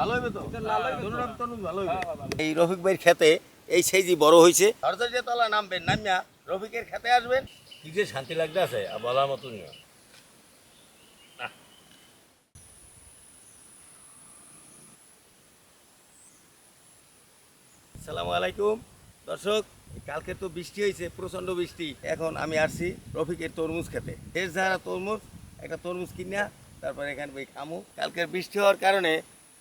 ভালো হবে তো? ভালো হবে হ্যাঁ, এই রফিক ভাইয়ের খেতে এই সাইজই বড় হয়েছে তলা নামবেন নামিয়া রফিকের খেতে আসবেন। কি যে শান্তি লাগতে আছে বলার মতন না আসসালামু আলাইকুম। দর্শক কালকে তো বৃষ্টি হয়েছে প্রচণ্ড বৃষ্টি। এখন আমি আসছি রফিকের তরমুজ খেতে। শেষ যারা তরমুজ একটা তরমুজ কিনা তারপরে এখানে বই খামু। কালকের বৃষ্টি হওয়ার কারণে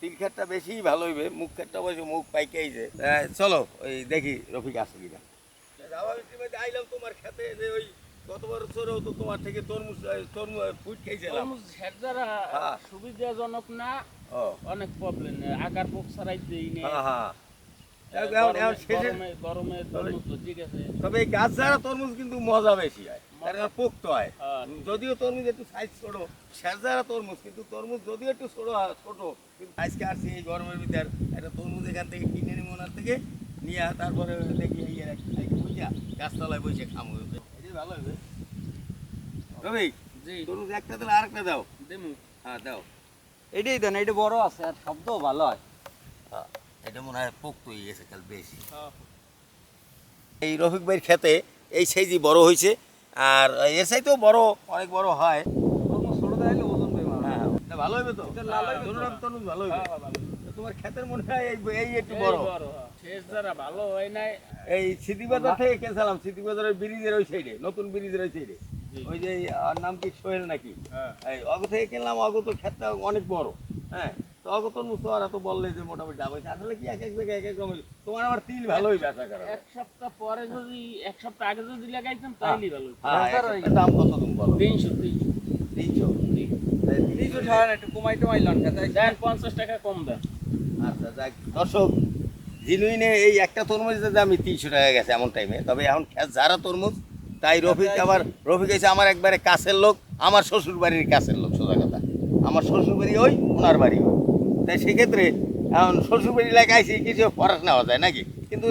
তিল খেতটা বেশি ভালো হইবে মুখ খেটটা অবশ্য মুখ পাইকে আইছে। চলো ওই দেখি রফিক আসে কিনা। আইলাম তোমার খেতে যে ওই গত বছরেও তো তোমার থেকে তরমুজ তরমুজ ফুট খেয়েছিলাম। তরমুজ হেডজারা হ্যাঁ। সুবিধাজনক না অনেক প্রবলেম আকার পোক সারাই দেয় হ্যাঁ। তবে এই গাছ ছাড়া তরমুজ কিন্তু মজা বেশি হয়। পোক্ত হয়। হ্যাঁ। যদিও তরমুজ একটু সাইজ ছোট শেষদারা তরমুজ কিন্তু তরমুজ যদিও একটু ছোট হয়- ছোট কিন্তু আজকে আসছি এই গরমের ভিতর। একটা তরমুজ এখান থেকে কিনে নিব ওনার থেকে নিয়ে তারপরে দেখি এই বুঝা গাছতলায় বসে খামো। এটাই ভালো হবে। রবি তরমুজ একটা দিলে আরেকটা দাও। দেমু। হ্যাঁ দাও। এটাই দেন এটা বড় আছে আর শব্দও ভালো হ্যাঁ, এটা মনে হয় পোক্ত হয়ে গেছে কাল বেশি। হ্যাঁ। এই রফিক ভাইয়ের খেতে এই সাইজই বড় হয়েছে আর এর সাইতেও বড়। অনেক বড় হয়। তরমুজ ছোট দিলে ওজন পাইবে হ্যাঁ। এটা ভালো হবে তো? এটা লাল হইবে তো? তরুণ তরুণ ভালো হবে। হ্যাঁ, তোমার ক্ষেতের মনে হয় এই এই একটু বড়। বড়, হ্যাঁ। শেষ যারা ভালো হয় নাই। এই স্মৃতিবাজার থেকে কেছিলাম স্মৃতিবাজারের ব্রিজের ওই সাইডে নতুন ব্রিজের ওই সাইডে ওই যে আর নাম কি সোহেল নাকি? হ্যাঁ। এই অগ থেকে কিনলাম অগ তো ক্ষেতটা অনেক বড় হ্যাঁ। তো অগ তো এত বললে যে মোটামুটি ডাব হয়েছে। আসলে কি এক এক জায়গায় এক এক রকম তোমার আমার তিল ভালোই বেচা করা এক সপ্তাহ পরে যদি এক সপ্তাহ আগে যদি লাগাইতাম তাইলে ভালো হ্যাঁ দাম কত তুমি বলো? তিনশো তিনশো। তিনশো? তিনশো। ছাড়া না একটু কমাইতে মাইলাম খেতে দেন পঞ্চাশ টাকা কম দেন। আচ্ছা যাক। দর্শক জিনুইনে এই একটা তরমুজের দামই তিনশো টাকা গেছে এমন টাইমে তবে এখন যারা তরমুজ তাই রফিক আবার রফিক এসে আমার একবারে কাছের লোক আমার শ্বশুর বাড়ির কাছের লোক সোজা কথা। আমার শ্বশুর বাড়ি ওই ওনার বাড়ি ওই। তাই সেক্ষেত্রে এখন শ্বশুর বাড়ি এলাকায় আইসি কিছু ফরাস নেওয়া যায় নাকি? কিন্তু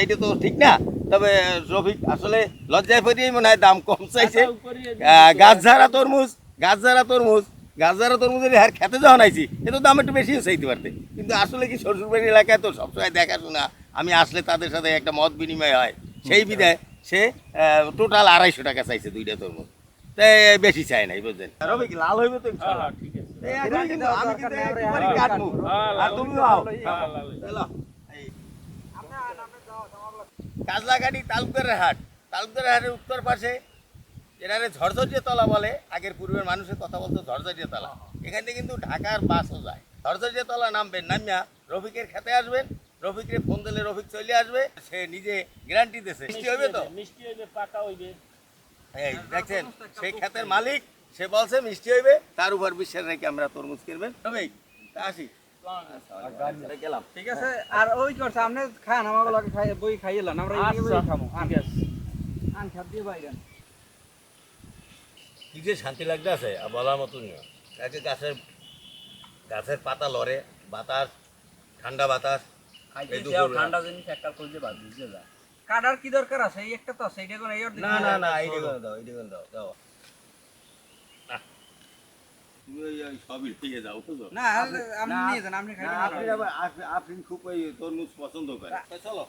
এইটা তো ঠিক না। তবে রফিক আসলে লজ্জায় পড়িয়েই মনে হয় দাম কম চাইছে। গাছ ঝাড়া তরমুজ গাছ ঝাড়া তরমুজ গাছ ঝাড়া তরমুজের হার খেতে যখন আইছি এত দাম একটু বেশিও চাইতে পারতে। কিন্তু আসলে কি শ্বশুরবাড়ি এলাকায় তো সবসময় দেখাশোনা আমি আসলে তাদের সাথে একটা মত বিনিময় হয়। সেই বিধায় সে টোটাল আড়াইশো টাকা চাইছে দুইটা তরমুজ। তাই বেশি চাই নাই বুঝলেন? রবি লাল হইবে তো হ্যাঁ? হ্যাঁ, ঠিক আছে। হ্যাঁ, হইবে। হ্যাঁ, হইবে। কাজলাগাড়ি তালুকদারের হাট। তালুকদারের হাটের উত্তর পাশে এটারে ঝরঝরিয়া তলা বলে। আগের পূর্বের মানুষের কথা বলতো ঝরঝরিয়া তলা। এখান থেকে কিন্তু ঢাকার বাসও যায়। ঝরঝরিয়া তলা নামবেন নামিয়া রফিকের খেতে আসবেন। রফিকরে ফোন দিলে রফিক চলে আসবে। সে নিজে গ্যারান্টি দিয়েছে। মিষ্টি হবে তো? মিষ্টি হইবে পাকা হইবে। এই দেখছেন সেই খেতের মালিক সে বলছে মিষ্টি হইবে তার উপর বিশ্বাস রেখে আমরা তরমুজ কিনবেন। রফিক তা আসি। ঠিক আছে আর ওই করছে আপনি খান আমাকে খাই বই খাইলাম আমরা এই আচ্ছা খামো আন। ঠিক আছে। আন খাত দিয়ে বাইরেন কি যে শান্তি লাগতে আছে বলার মতন না একে গাছের গাছের পাতা লড়ে বাতাস ঠান্ডা বাতাস ঠান্ডা জিনিস একটা বাদ যা। কাটার কি দরকার আছে? এই একটা তো আছে এটা কোন এই না না না এইটা দাও এইটা দাও। তুমি ওই ওই সবই পেয়ে যাও বুঝো না আপনি নিয়ে যান আপনি খাইতে আপনি খুব ওই তরমুজ পছন্দ করে। চলো।